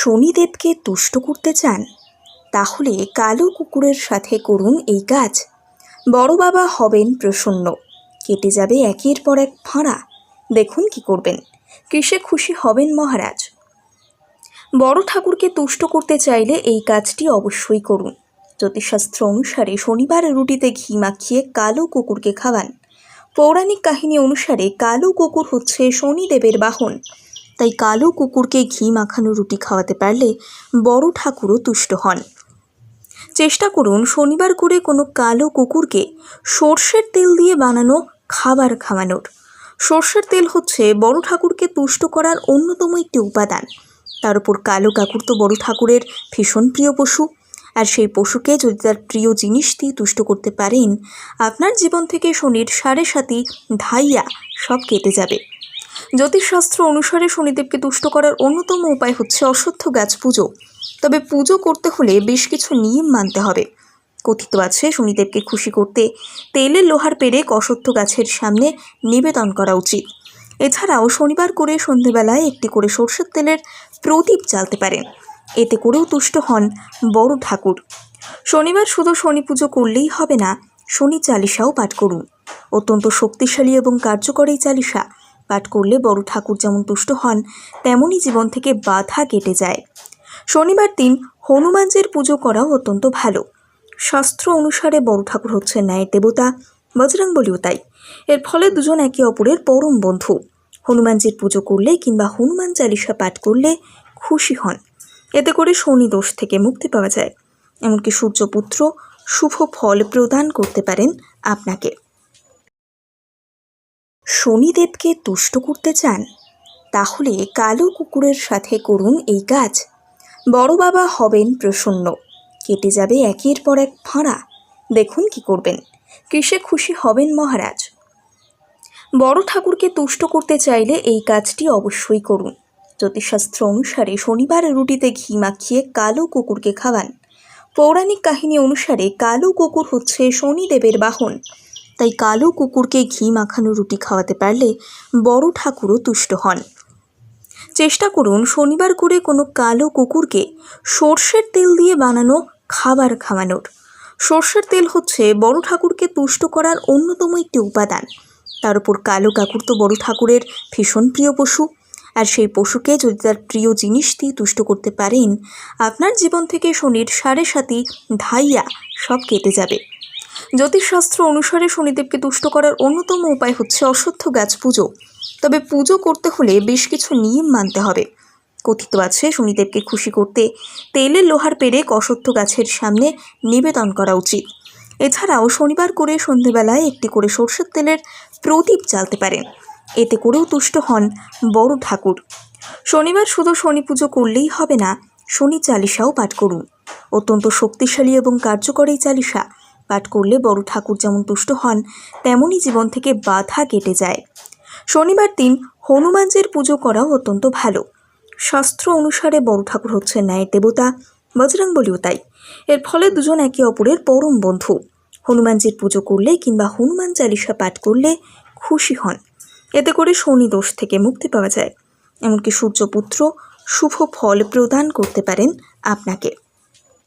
শনিদেবকে তুষ্ট করতে চান, তাহলে কালো কুকুরের সাথে করুন এই কাজ। বড় বাবা হবেন প্রসন্ন। কেটে যাবে একের পর এক ফাঁড়া দেখুন কি করবেন। কিসে খুশি হবেন মহারাজ? বড় ঠাকুরকে তুষ্ট করতে চাইলে এই কাজটি অবশ্যই করুন। জ্যোতিষশাস্ত্র অনুসারে শনিবার রুটিতে ঘি মাখিয়ে কালো কুকুরকে খাওয়ান। পৌরাণিক কাহিনী অনুসারে কালো কুকুর হচ্ছে শনিদেবের বাহন। তাই কালো কুকুরকে ঘি মাখানো রুটি খাওয়াতে পারলে বড় ঠাকুরও তুষ্ট হন। চেষ্টা করুন শনিবার করে কোনো কালো কুকুরকে সর্ষের তেল দিয়ে বানানো খাবার খাওয়ানোর। সর্ষের তেল হচ্ছে বড় ঠাকুরকে তুষ্ট করার অন্যতম একটি উপাদান। তার উপর কালো কাকুর তো বড় ঠাকুরের ভীষণ প্রিয় পশু। আর সেই পশুকে যদি তার প্রিয় জিনিস দিয়ে তুষ্ট করতে পারেন, আপনার জীবন থেকে শনির সাড়ে সাতি, ধাইয়া সব কেটে যাবে। জ্যোতিষশাস্ত্র অনুসারে শনিদেবকে তুষ্ট করার অন্যতম উপায় হচ্ছে অশ্বত্থ গাছ পুজো। তবে পুজো করতে হলে বেশ কিছু নিয়ম মানতে হবে। কথিত আছে, শনিদেবকে খুশি করতে তেলের লোহার পেরেক অশ্বত্থ গাছের সামনে নিবেদন করা উচিত। এছাড়াও শনিবার করে সন্ধেবেলায় একটি করে সর্ষের তেলের প্রদীপ জ্বালতে পারেন। এতে করেও তুষ্ট হন বড় ঠাকুর। শনিবার শুধু শনি পুজো করলেই হবে না, শনি চালিসাও পাঠ করুন। অত্যন্ত শক্তিশালী এবং কার্যকর এই চালিসা পাঠ করলে বড় ঠাকুর যেমন তুষ্ট হন, তেমনই জীবন থেকে বাধা কেটে যায়। শনিবার দিন হনুমানজির পুজো করাও অত্যন্ত ভালো। শাস্ত্র অনুসারে বড় ঠাকুর হচ্ছে ন্যায় দেবতা বজরং বলিও তাই। এর ফলে দুজন একে অপরের পরম বন্ধু। হনুমানজির পুজো করলে কিংবা হনুমান চালিসা পাঠ করলে খুশি হন। এতে করে শনি দোষ থেকে মুক্তি পাওয়া যায়। এমনকি সূর্যপুত্র শুভ ফল প্রদান করতে পারেন আপনাকে। শনিদেবকে তুষ্ট করতে চান, তাহলে কালো কুকুরের সাথে করুন এই কাজ। বড় বাবা হবেন প্রসন্ন। কেটে যাবে একের পর এক ফাঁড়া দেখুন কি করবেন। কিসে খুশি হবেন মহারাজ? বড় ঠাকুরকে তুষ্ট করতে চাইলে এই কাজটি অবশ্যই করুন। জ্যোতিষশাস্ত্র অনুসারে শনিবার রুটিতে ঘি মাখিয়ে কালো কুকুরকে খাওয়ান। পৌরাণিক কাহিনী অনুসারে কালো কুকুর হচ্ছে শনিদেবের বাহন। তাই কালো কুকুরকে ঘি মাখানো রুটি খাওয়াতে পারলে বড় ঠাকুরও তুষ্ট হন। চেষ্টা করুন শনিবার করে কোনো কালো কুকুরকে সর্ষের তেল দিয়ে বানানো খাবার খাওয়ানোর। সর্ষের তেল হচ্ছে বড় ঠাকুরকে তুষ্ট করার অন্যতম একটি উপাদান। তার উপর কালো কাকুর তো বড় ঠাকুরের ভীষণ প্রিয় পশু। আর সেই পশুকে যদি তার প্রিয় জিনিস দিয়ে তুষ্ট করতে পারেন, আপনার জীবন থেকে শনির সাড়ে সাতি, ধাইয়া সব কেটে যাবে। জ্যোতিষশাস্ত্র অনুসারে শনিদেবকে তুষ্ট করার অন্যতম উপায় হচ্ছে অশ্বত্থ গাছ পুজো। তবে পুজো করতে হলে বেশ কিছু নিয়ম মানতে হবে। কথিত আছে, শনিদেবকে খুশি করতে তেলের লোহার পেরেক অশ্বত্থ গাছের সামনে নিবেদন করা উচিত। এছাড়াও শনিবার করে সন্ধেবেলায় একটি করে সর্ষের তেলের প্রদীপ জ্বালতে পারেন। এতে করেও তুষ্ট হন বড় ঠাকুর। শনিবার শুধু শনি পুজো করলেই হবে না, শনি চালিসাও পাঠ করুন। অত্যন্ত শক্তিশালী এবং কার্যকর এই চালিসা পাঠ করলে বড় ঠাকুর যেমন তুষ্ট হন, তেমনই জীবন থেকে বাধা কেটে যায়। শনিবার দিন হনুমানজির পুজো করাও অত্যন্ত ভালো। শাস্ত্র অনুসারে বড় ঠাকুর হচ্ছে ন্যায় দেবতা বজরং বলিও তাই। এর ফলে দুজন একে অপরের পরম বন্ধু। হনুমানজির পুজো করলে কিংবা হনুমান চালিসা পাঠ করলে খুশি হন। এতে করে শনি দোষ থেকে মুক্তি পাওয়া যায়। এমনকি সূর্যপুত্র শুভ ফল প্রদান করতে পারেন আপনাকে।